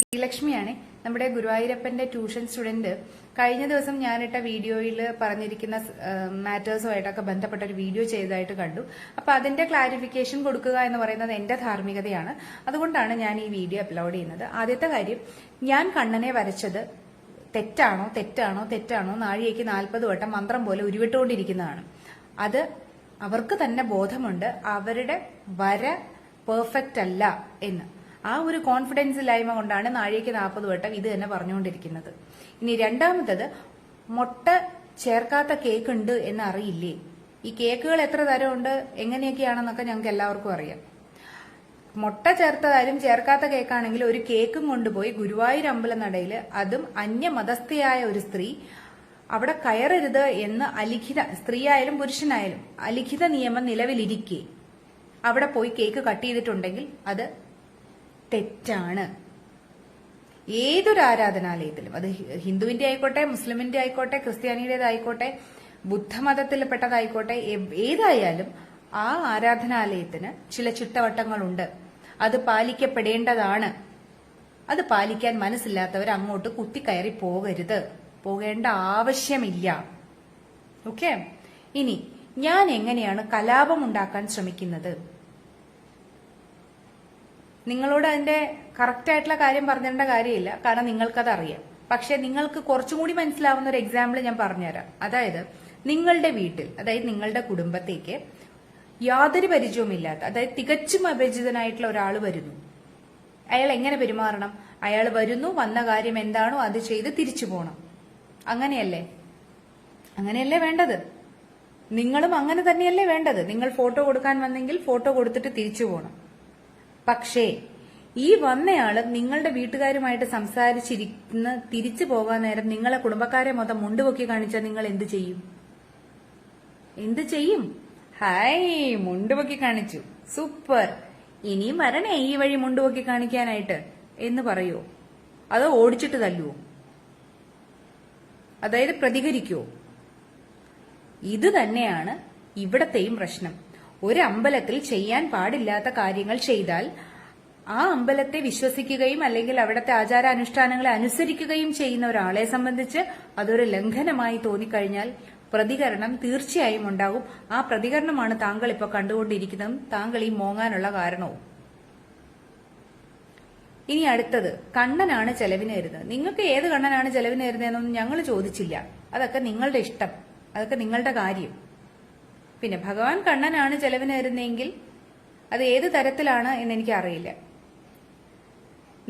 ശ്രീലക്ഷ്മിയാണ് നമ്മുടെ ഗുരുവായൂരപ്പന്റെ tuition student. കഴിഞ്ഞ ദിവസം ഞാനിട്ട വീഡിയോയിൽ പറഞ്ഞിരിക്കുന്ന മാറ്റേഴ്സുമായിട്ടൊക്കെ ബന്ധപ്പെട്ട ഒരു വീഡിയോ ചെയ്തതായിട്ട് കണ്ടു. അപ്പൊ അതിന്റെ ക്ലാരിഫിക്കേഷൻ കൊടുക്കുക എന്ന് പറയുന്നത് എന്റെ ധാർമ്മികതയാണ്. അതുകൊണ്ടാണ് ഞാൻ ഈ വീഡിയോ അപ്ലോഡ് ചെയ്യുന്നത്. ആദ്യത്തെ കാര്യം ഞാൻ കണ്ണനെ വരച്ചത് തെറ്റാണോ തെറ്റാണോ തെറ്റാണോ നാഴികയ്ക്ക് നാൽപ്പത് വട്ടം മന്ത്രം പോലെ ഉരുവിട്ടുകൊണ്ടിരിക്കുന്നതാണ്. അത് അവർക്ക് തന്നെ ബോധമുണ്ട്. അവരുടെ വര പെർഫെക്റ്റ് അല്ല എന്ന്. ആ ഒരു കോൺഫിഡൻസ് ഇല്ലായ്മ കൊണ്ടാണ് നാഴികയ്ക്ക് നാൽപ്പത് വട്ടം ഇത് തന്നെ പറഞ്ഞുകൊണ്ടിരിക്കുന്നത്. ഇനി രണ്ടാമത്തത് മുട്ട ചേർക്കാത്ത കേക്ക് ഉണ്ട് എന്ന് അറിയില്ലേ ഈ കേക്കുകൾ എത്ര തരമുണ്ട്? എങ്ങനെയൊക്കെയാണെന്നൊക്കെ ഞങ്ങൾക്ക് എല്ലാവർക്കും അറിയാം. മുട്ട ചേർത്തതായാലും ചേർക്കാത്ത കേക്കാണെങ്കിൽ ഒരു കേക്കും കൊണ്ടുപോയി ഗുരുവായൂർ അമ്പലനടയിൽ അതും അന്യമതസ്ഥയായ ഒരു സ്ത്രീ അവിടെ കയറരുത് എന്ന് അലിഖിത സ്ത്രീയായാലും പുരുഷനായാലും അലിഖിത നിയമം നിലവിലിരിക്കെ. അവിടെ പോയി കേക്ക് കട്ട് ചെയ്തിട്ടുണ്ടെങ്കിൽ അത് തെറ്റാണ്. ഏതൊരു ആരാധനാലയത്തിലും അത് ഹിന്ദുവിന്റെ ആയിക്കോട്ടെ മുസ്ലിമിന്റെ ആയിക്കോട്ടെ ക്രിസ്ത്യാനിയുടേതായിക്കോട്ടെ ബുദ്ധമതത്തിൽപ്പെട്ടതായിക്കോട്ടെ ഏതായാലും ആ ആരാധനാലയത്തിന് ചില ചിട്ടവട്ടങ്ങളുണ്ട്. അത് പാലിക്കപ്പെടേണ്ടതാണ്. അത് പാലിക്കാൻ മനസ്സില്ലാത്തവർ അങ്ങോട്ട് കുത്തിക്കയറി പോകരുത്. പോകേണ്ട ആവശ്യമില്ല. ഓക്കെ? ഇനി ഞാൻ എങ്ങനെയാണ് കലാപം ഉണ്ടാക്കാൻ ശ്രമിക്കുന്നത്? നിങ്ങളോട് അതിന്റെ കറക്റ്റ് ആയിട്ടുള്ള കാര്യം പറഞ്ഞേണ്ട കാര്യമില്ല. കാരണം നിങ്ങൾക്കത് അറിയാം പക്ഷെ നിങ്ങൾക്ക് കുറച്ചും കൂടി മനസ്സിലാവുന്ന ഒരു എക്സാമ്പിൾ ഞാൻ പറഞ്ഞുതരാം. അതായത് നിങ്ങളുടെ വീട്ടിൽ അതായത് നിങ്ങളുടെ കുടുംബത്തേക്ക് യാതൊരു പരിചയവുമില്ലാത്ത അതായത് തികച്ചും അപരിചിതനായിട്ടുള്ള ഒരാൾ വരുന്നു. അയാൾ എങ്ങനെ പെരുമാറണം? അയാൾ വരുന്നു വന്ന കാര്യം എന്താണോ അത് ചെയ്ത് തിരിച്ചു പോകണം അങ്ങനെയല്ലേ? അങ്ങനെയല്ലേ വേണ്ടത്? നിങ്ങളും അങ്ങനെ തന്നെയല്ലേ വേണ്ടത്? നിങ്ങൾ ഫോട്ടോ കൊടുക്കാൻ വന്നെങ്കിൽ ഫോട്ടോ കൊടുത്തിട്ട് തിരിച്ചു പോകണം പക്ഷേ ഈ വന്നയാൾ നിങ്ങളുടെ വീട്ടുകാരുമായിട്ട് സംസാരിച്ചിരിക്കുന്ന തിരിച്ചു പോകാൻ നേരം നിങ്ങളെ കുടുംബക്കാരെ മൊത്തം മുണ്ടുപൊക്കി കാണിച്ചാൽ നിങ്ങൾ എന്ത് ചെയ്യും? എന്ത് ചെയ്യും? ഹായ് മുണ്ടുപൊക്കി കാണിച്ചു. സൂപ്പർ. ഇനിയും വരണേ ഈ വഴി മുണ്ടുപൊക്കി കാണിക്കാനായിട്ട്. എന്ന് പറയോ? അതോ ഓടിച്ചിട്ട് തല്ലുവോ? അതായത് പ്രതികരിക്കുവോ? ഇത് തന്നെയാണ് ഇവിടത്തെയും പ്രശ്നം. ഒരു അമ്പലത്തിൽ ചെയ്യാൻ പാടില്ലാത്ത കാര്യങ്ങൾ ചെയ്താൽ ആ അമ്പലത്തെ വിശ്വസിക്കുകയും അല്ലെങ്കിൽ അവിടുത്തെ ആചാരാനുഷ്ഠാനങ്ങളെ അനുസരിക്കുകയും ചെയ്യുന്ന ഒരാളെ സംബന്ധിച്ച് അതൊരു ലംഘനമായി തോന്നിക്കഴിഞ്ഞാൽ പ്രതികരണം തീർച്ചയായും ഉണ്ടാകും. ആ പ്രതികരണമാണ് താങ്കൾ ഇപ്പോൾ കണ്ടുകൊണ്ടിരിക്കുന്നതും. താങ്കൾ ഈ മോങ്ങാനുള്ള കാരണവും. ഇനി അടുത്തത് കണ്ണനാണ് ചെലവിന് തരുന്നത്. നിങ്ങൾക്ക് ഏത് കണ്ണനാണ് ചെലവിന് തരുന്നതെന്നൊന്നും ഞങ്ങൾ ചോദിച്ചില്ല. അതൊക്കെ നിങ്ങളുടെ ഇഷ്ടം. അതൊക്കെ നിങ്ങളുടെ കാര്യം. പിന്നെ ഭഗവാൻ കണ്ണനാണ് ചെലവിനായിരുന്നെങ്കിൽ അത് ഏത് തരത്തിലാണ് എന്ന് എനിക്ക് അറിയില്ല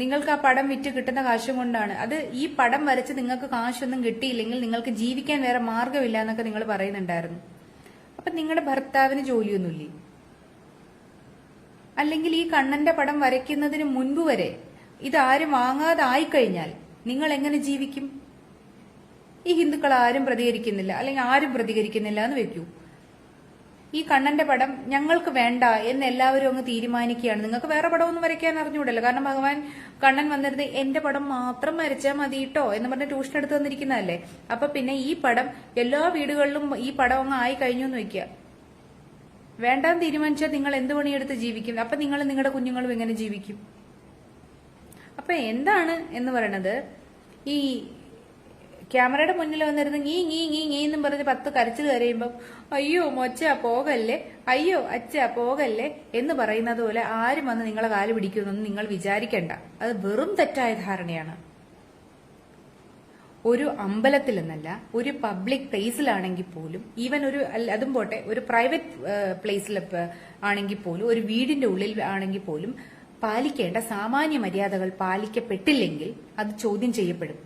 നിങ്ങൾക്ക് ആ പടം വിറ്റ് കിട്ടുന്ന കാശും കൊണ്ടാണ്. അത് ഈ പടം വരച്ച് നിങ്ങൾക്ക് കാശൊന്നും കിട്ടിയില്ലെങ്കിൽ നിങ്ങൾക്ക് ജീവിക്കാൻ വേറെ മാർഗമില്ല എന്നൊക്കെ നിങ്ങൾ പറയുന്നുണ്ടായിരുന്നു. അപ്പൊ നിങ്ങളുടെ ഭർത്താവിന് ജോലിയൊന്നുമില്ലേ? അല്ലെങ്കിൽ ഈ കണ്ണന്റെ പടം വരയ്ക്കുന്നതിന് മുൻപ് വരെ ഇതാരും വാങ്ങാതെ ആയിക്കഴിഞ്ഞാൽ നിങ്ങൾ എങ്ങനെ ജീവിക്കും? ഈ ഹിന്ദുക്കൾ ആരും പ്രതികരിക്കുന്നില്ല. അല്ലെങ്കിൽ ആരും പ്രതികരിക്കുന്നില്ല എന്ന് വെക്കൂ. ഈ കണ്ണന്റെ പടം ഞങ്ങൾക്ക് വേണ്ട എന്ന് എല്ലാവരും അങ്ങ് തീരുമാനിക്കുകയാണ്. നിങ്ങൾക്ക് വേറെ പടമൊന്നും വരയ്ക്കാൻ അറിഞ്ഞുകൂടല്ലോ കാരണം ഭഗവാൻ കണ്ണൻ വന്നിരുന്നത് എന്റെ പടം മാത്രം വരച്ചാൽ മതി കേട്ടോ എന്ന് പറഞ്ഞ് ട്യൂഷൻ എടുത്ത് തന്നിരിക്കുന്നതല്ലേ അപ്പൊ പിന്നെ ഈ പടം എല്ലാ വീടുകളിലും ഈ പടം അങ്ങ് ആയി കഴിഞ്ഞു എന്ന് വെക്കുക വേണ്ടാന്ന് തീരുമാനിച്ചാൽ നിങ്ങൾ എന്ത് പണിയെടുത്ത് ജീവിക്കും? അപ്പൊ നിങ്ങൾ നിങ്ങളുടെ കുഞ്ഞുങ്ങളും എങ്ങനെ ജീവിക്കും? അപ്പൊ എന്താണ് എന്ന് പറയണത്? ഈ ക്യാമറയുടെ മുന്നിൽ വന്നിരുന്ന് ഗീ ഗീ ngീ ngീ എന്നും പറഞ്ഞ് പത്ത് കരച്ചിൽ കരയുമ്പം അയ്യോ മൊച്ച പോകല്ലേ? അയ്യോ അച്ഛ പോകല്ലേ? എന്ന് പറയുന്നത് പോലെ ആരും വന്ന് നിങ്ങളെ കാൽ പിടിക്കുമെന്നൊന്നും നിങ്ങൾ വിചാരിക്കണ്ട. അത് വെറും തെറ്റായ ധാരണയാണ്. ഒരു അമ്പലത്തിൽ എന്നല്ല ഒരു പബ്ലിക് പ്ലേസിലാണെങ്കിൽ പോലും ഈവൻ ഒരു അതും പോട്ടെ ഒരു പ്രൈവറ്റ് പ്ലേസിൽ ആണെങ്കിൽ പോലും ഒരു വീടിന്റെ ഉള്ളിൽ ആണെങ്കിൽ പോലും പാലിക്കേണ്ട സാമാന്യ മര്യാദകൾ പാലിക്കപ്പെട്ടില്ലെങ്കിൽ അത് ചോദ്യം ചെയ്യപ്പെടും.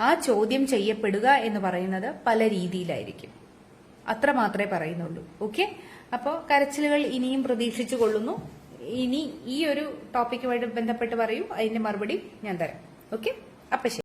ആ ചോദ്യം ചെയ്യപ്പെടുക എന്ന് പറയുന്നത് പല രീതിയിലായിരിക്കും. അത്ര മാത്രമേ പറയുന്നുള്ളൂ. ഓക്കെ? അപ്പോൾ കരച്ചിലുകൾ ഇനിയും പ്രതീക്ഷിച്ചു കൊള്ളുന്നു. ഇനി ഈ ഒരു ടോപ്പിക്കുമായിട്ട് ബന്ധപ്പെട്ട് പറയൂ. അതിന്റെ മറുപടി ഞാൻ തരാം. ഓക്കെ? അപ്പൊ ശരി.